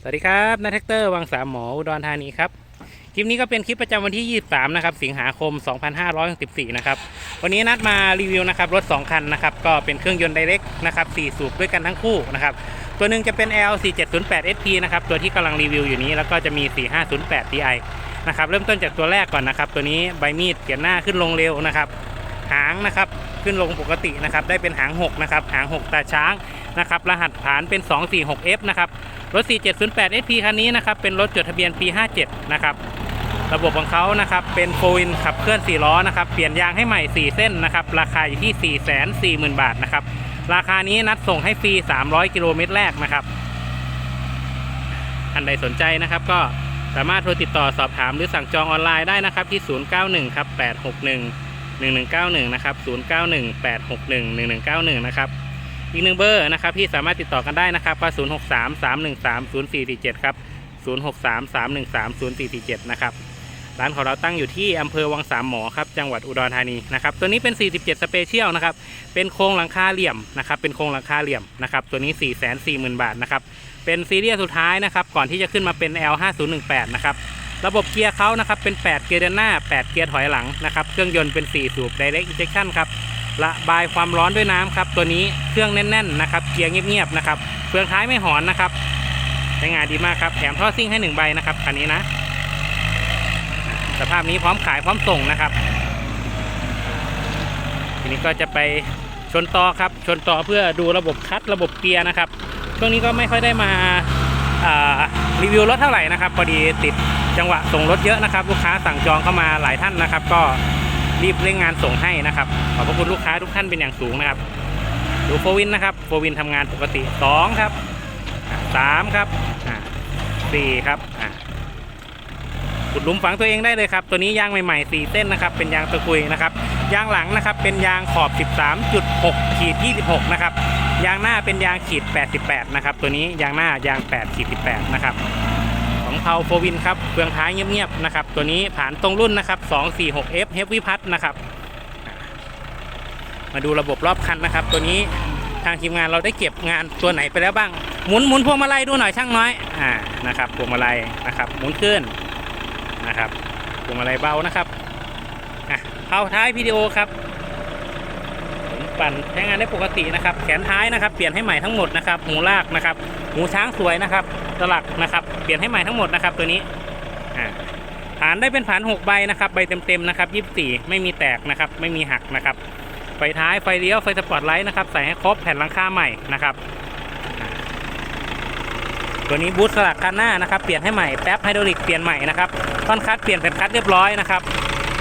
สวัสดีครับนัทแท็กเตอร์วังสามหมออุดรธานีครับ คลิปนี้ก็เป็นคลิปประจำวันที่ 23 นะครับ สิงหาคม 2564 นะครับ วันนี้นัดมารีวิวนะครับรถ 2 คันนะครับ ก็เป็นเครื่องยนต์ไดเรกนะครับ 4 สูบด้วยกันทั้งคู่นะครับ ตัวหนึ่งจะเป็น L 4708 SP นะครับ ตัวที่กำลังรีวิวอยู่นี้ แล้วก็จะมี 4508 Ti นะครับ เริ่มต้นจากตัวแรกก่อนนะครับ ตัวนี้ใบมีดเขียนหน้าขึ้นลงเร็วนะครับ หางนะครับขึ้นลงปกตินะครับ ได้เป็นหาง 6 นะครับ หาง 6 ตาช้างนะครับ รหัสฐานเป็น 246F นะครับ รถ 4708 SP คันนี้นะครับเป็นรถจดทะเบียนปี 57 นะครับระบบของเขานะครับเป็นโฟวินขับเคลื่อน 4 ล้อนะครับเปลี่ยนยางให้ใหม่ 4 เส้นนะครับราคาอยู่ที่ 440,000 บาทนะครับราคานี้นัดส่งให้ฟรี 300 กิโลเมตรแรกนะครับท่านใดสนใจนะครับก็สามารถโทรติดต่อสอบถามหรือสั่งจองออนไลน์ได้นะครับที่ 091 ครับ 861 1191 นะครับ 091 861 1191 นะครับ อีกหนึ่งเบอร์นะครับที่สามารถติดต่อกันได้นะครับก็063 313 0447ครับ063 313 0447นะครับร้านของเราตั้งอยู่ที่อำเภอวังสามหมอครับจังหวัดอุดรธานีนะครับตัวนี้เป็น 47 สเปเชียลนะครับเป็นโครงหลังคาเหลี่ยมนะครับเป็นโครงหลังคาเหลี่ยมนะครับตัวนี้ 440,000 บาทนะครับเป็นซีเรียสสุดท้ายนะครับก่อนที่จะขึ้นมาเป็น L5018 นะครับระบบเกียร์เขานะครับเป็น 8 เกียร์เดินหน้า 8 เกียร์ถอยหลังนะครับเครื่องยนต์เป็น 4 สูบ Direct Injection ครับ ระบายความร้อนด้วยน้ำครับ ตัวนี้เครื่องแน่นๆนะครับเกียร์เงียบๆนะครับเฟืองท้ายไม่หอนนะครับใช้งานดีมากครับแถมท่อซิ่งให้หนึ่งใบนะครับคันนี้นะสภาพนี้พร้อมขายพร้อมส่งนะครับ ทีนี้ก็จะไปชนต่อครับ ชนต่อเพื่อดูระบบคัดระบบเกียร์นะครับ ช่วงนี้ก็ไม่ค่อยได้มาารีวิวรถเท่าไหร่นะครับพอดีติดจังหวะส่งรถเยอะนะครับ ลูกค้าสั่งจองเข้ามาหลายท่านนะครับ ก็ รีบเร่งงานส่งให้นะครับ ขอบพระคุณลูกค้าทุกท่านเป็นอย่างสูงนะครับดูโฟวินนะครับโฟวินทำงานปกติ2ครับสามครับสี่ครับอุดหลุมฝังตัวเองได้เลยครับ ตัวนี้ยางใหม่ๆ 4 เส้นนะครับ เป็นยางตะกุยนะครับ ยางหลังนะครับ เป็นยางขอบ 13.6ขีด26 นะครับ ยางหน้าเป็นยางขีด 88 นะครับ ตัวนี้ยางหน้ายาง8ขีด18 นะครับ เทาโฟวินครับเฟืองท้ายเงียบๆนะครับ ตัวนี้ผ่านตรงรุ่นนะครับ 246F Heavy Pass นะครับ มาดูระบบรอบคันนะครับ ตัวนี้ทางทีมงานเราได้เก็บงานตัวไหนไปแล้วบ้าง หมุนหมุนพวงมาลัยดูหน่อยช่างน้อย อ่า นะครับพวงมาลัยนะครับ หมุนขึ้นนะครับพวงมาลัยเบานะครับ อะเข้าท้ายวิดีโอครับ ปั่นใช้งานได้ปกตินะครับ แขนท้ายนะครับ เปลี่ยนให้ใหม่ทั้งหมดนะครับหูลากนะครับหูช้างสวยนะครับสลักนะครับ เปลี่ยนให้ใหม่ทั้งหมดนะครับ ตัวนี้อ่าฐานได้เป็นฐาน6ใบนะครับใบเต็มๆนะครับ24 ไม่มีแตกนะครับ ไม่มีหักนะครับ ไฟท้ายไฟเลี้ยวไฟสปอตไลท์นะครับใส่ให้ครบแผ่นหลังคาใหม่นะครับตัวนี้บูทสลักคันหน้านะครับ เปลี่ยนให้ใหม่แป๊บไฮดรอลิกเปลี่ยนใหม่นะครับท่อนคัดเปลี่ยนแผ่นคัดเรียบร้อยนะครับ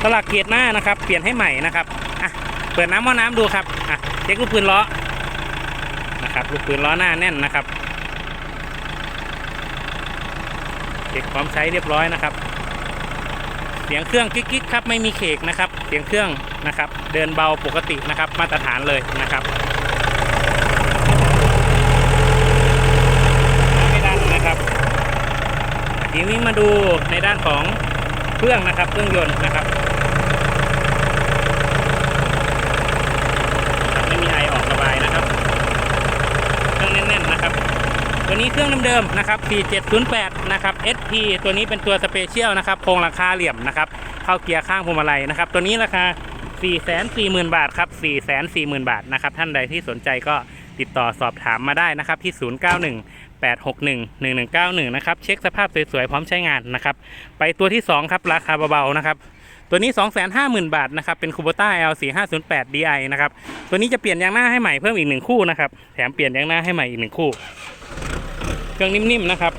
สลักเกียร์หน้านะครับ เปลี่ยนให้ใหม่นะครับอะ เปิดน้ำหม้อน้ำดูครับอะเช็คลูกปืนล้อนะครับลูกปืนล้อหน้าแน่นนะครับเช็คพร้อมใช้เรียบร้อยนะครับ เสียงเครื่องกิ๊กๆครับไม่มีเคกนะครับ เสียงเครื่องนะครับ เดินเบาปกตินะครับมาตรฐานเลยนะครับไม่ดันนะครับทีนี้มาดูในด้านของเครื่องนะครับเครื่องยนต์นะครับ ไม่มีไอออกระบายนะครับ เครื่องแน่นๆนะครับ ตัว นี้เครื่องเดิมๆนะครับ 4708 นะครับ SP ตัวนี้เป็นตัวสเปเชียลนะครับโครงหลังคาเหลี่ยมนะครับ เข้าเกียร์ข้างพวงมาลัยนะครับ ตัวนี้ราคา 440,000 บาทครับ 440,000 บาทนะครับ ท่านใดที่สนใจก็ติดต่อสอบถามมาได้นะครับที่ 091 861 1191 นะครับ เช็คสภาพสวยๆ พร้อมใช้งานนะครับ ไปตัวที่ 2 ครับ ราคาเบาๆ นะครับตัวนี้ 250,000 บาทนะครับ เป็นคูโบต้า L4508 DI นะครับ ตัวนี้จะเปลี่ยนยางหน้าให้ใหม่เพิ่มอีกหนึ่งคู่นะครับ แถมเปลี่ยนยางหน้าให้ใหม่อีกหนึ่งคู่ เครื่องนิ่มๆนะครับ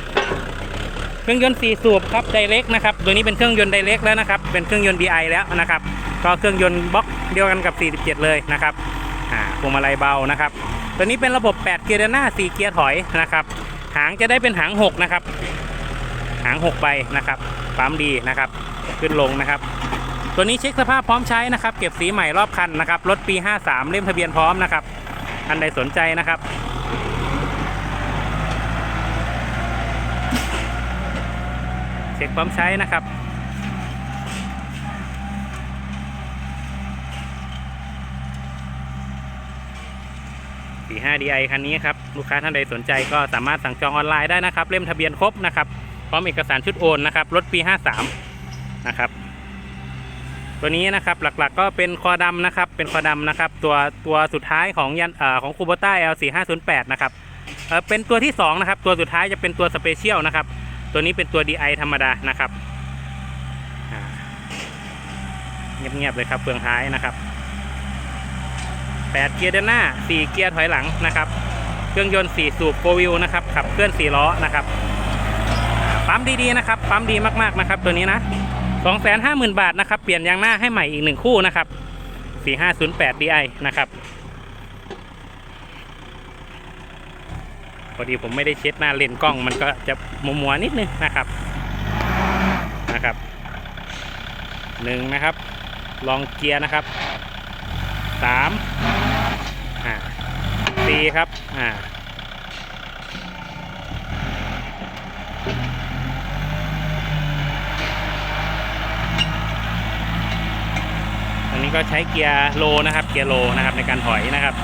เครื่องยนต์4สูบครับไดเรกนะครับ ตัวนี้เป็นเครื่องยนต์ไดเรกแล้วนะครับ เป็นเครื่องยนต์ DI แล้วนะครับ ก็เครื่องยนต์บล็อกเดียวกันกับ 47 เลยนะครับอ่าพวงมาลัยเบานะครับ ตัวนี้เป็นระบบ 8 เกียร์เดินหน้า 4 เกียร์ถอยนะครับ หางจะได้เป็นหาง 6 นะครับ หาง6ใบนะครับปั๊มดีนะครับ ขึ้นลงนะครับตัวนี้เช็คสภาพพร้อมใช้นะครับ เก็บสีใหม่รอบคันนะครับ รถปี 53 เล่มทะเบียนพร้อมนะครับ อันใดสนใจนะครับ เช็คพร้อมใช้นะครับ 45 DI คันนี้ครับ ลูกค้าท่านใดสนใจก็สามารถสั่งจองออนไลน์ได้นะครับ เล่มทะเบียนครบนะครับ พร้อมเอกสารชุดโอนนะครับ รถปี 53 นะครับ ตัวนี้นะครับหลักๆก็เป็นคอดำนะครับ เป็นคอดำนะครับ ตัวตัวสุดท้ายของยันอของคูโบต้า L4508 นะครับเเป็นตัวที่2นะครับ ตัวสุดท้ายจะเป็นตัวสเปเชียลนะครับ ตัวนี้เป็นตัว DI ธรรมดานะครับเงียบๆเลยครับเฟืองท้ายนะครับ8เกียร์เดินหน้า 4 เกียร์ถอยหลังนะครับ เครื่องยนต์ 4 สูบโฟวิวนะครับ ขับเคลื่อน 4 ล้อนะครับ ปั๊มดีๆนะครับ ปั๊มดีมากๆนะครับ ตัวนี้นะ 250,000 บาทนะครับ เปลี่ยนยางหน้าให้ใหม่อีกหนึ่งคู่นะครับ 4508 DI นะครับ พอดีผมไม่ได้เช็ดหน้าเลนกล้องมันก็จะมัวๆนิดนึงนะครับนะครับหนึ่งนะครับ ลองเกียร์นะครับสามอ่าสี่ครับอ่าอันนี้ก็ใช้เกียร์โลนะครับ เกียร์โลนะครับในการถอยนะครับ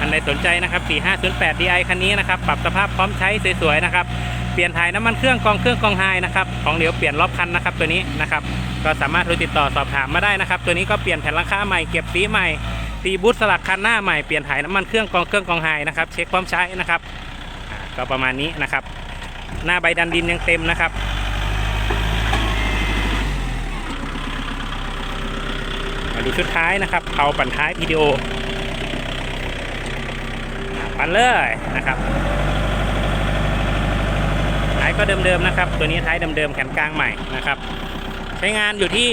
อันใดสนใจนะครับ 4508 DI คันนี้นะครับ ปรับสภาพพร้อมใช้สวยๆนะครับ เปลี่ยนถ่ายน้ำมันเครื่องกองเครื่องกองไฮนะครับ ของเหลวเปลี่ยนรอบคันนะครับตัวนี้นะครับ ก็สามารถโทรติดต่อสอบถามมาได้นะครับ ตัวนี้ก็เปลี่ยนแผ่นหลังคาใหม่ เก็บสีใหม่ ตีบูทสลักคันหน้าใหม่ เปลี่ยนถ่ายน้ำมันเครื่องกองเครื่องกองไฮนะครับ เช็คความใช้นะครับ ก็ประมาณนี้นะครับ หน้าใบดันดินยังเต็มนะครับมาดูชุดท้ายนะครับเผาปั่นท้ายวิดีโอ ปั่นเลยนะครับท้ายก็เดิมๆนะครับ ตัวนี้ท้ายเดิมๆแขนกลางใหม่นะครับ ใช้งานอยู่ที่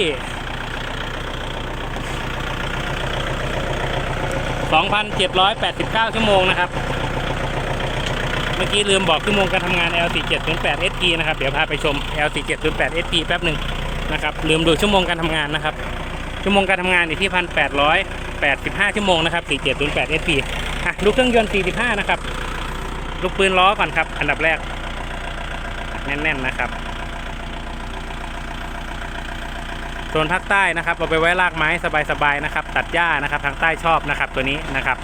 2,789 ชั่วโมงนะครับ เมื่อกี้ลืมบอกชั่วโมงการทำงาน L4708 SP นะครับ เดี๋ยวพาไปชม L4708 SP แป๊บหนึ่งนะครับ ลืมดูชั่วโมงการทำงานนะครับ ชั่วโมงการทำงานอยู่ที่ 1,885 ชั่วโมงนะครับ 4708 SP อะดูเครื่องยนต์ 45 นะครับ ลูกปืนล้อก่อนครับ อันดับแรก แน่นๆนะครับโซนภาคใต้นะครับเอาไปไว้ลากไม้สบายๆนะครับ ตัดหญ้านะครับ ทางใต้ชอบนะครับตัวนี้นะครับ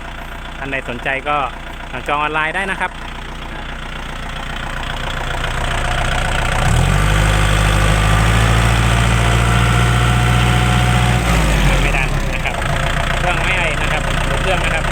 ท่านใดสนใจก็สั่งจองออนไลน์ได้นะครับ ไม่ดันนะครับ เครื่องไม่ไอนะครับรถเครื่องนะครับ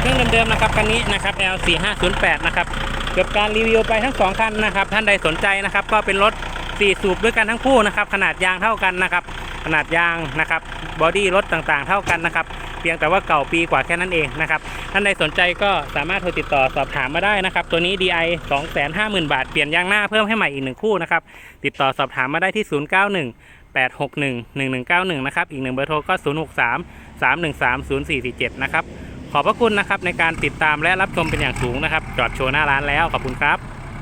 เครื่องเดิมนะครับคันนี้นะครับ L4508 นะครับเกือบการรีวิวไปทั้งสองคันนะครับ ท่านใดสนใจนะครับ ก็เป็นรถ4สูบด้วยกันทั้งคู่นะครับ ขนาดยางเท่ากันนะครับ ขนาดยางนะครับบอดี้รถต่างๆ เท่ากันนะครับ เพียงแต่ว่าเก่าปีกว่าแค่นั้นเองนะครับ ท่านใดสนใจก็สามารถโทรติดต่อสอบถามมาได้นะครับ ตัวนี้ DI 250,000 บาท เปลี่ยนยางหน้าเพิ่มให้ใหม่อีกหนึ่งคู่นะครับ ติดต่อสอบถามมาได้ที่ 091 861 1191 นะครับ อีกหนึ่งเบอร์โทรก็ 063 313 0447 นะครับ ขอบพระคุณนะครับในการติดตามและรับชมเป็นอย่างสูงนะครับ จอดโชว์หน้าร้านแล้วขอบคุณครับ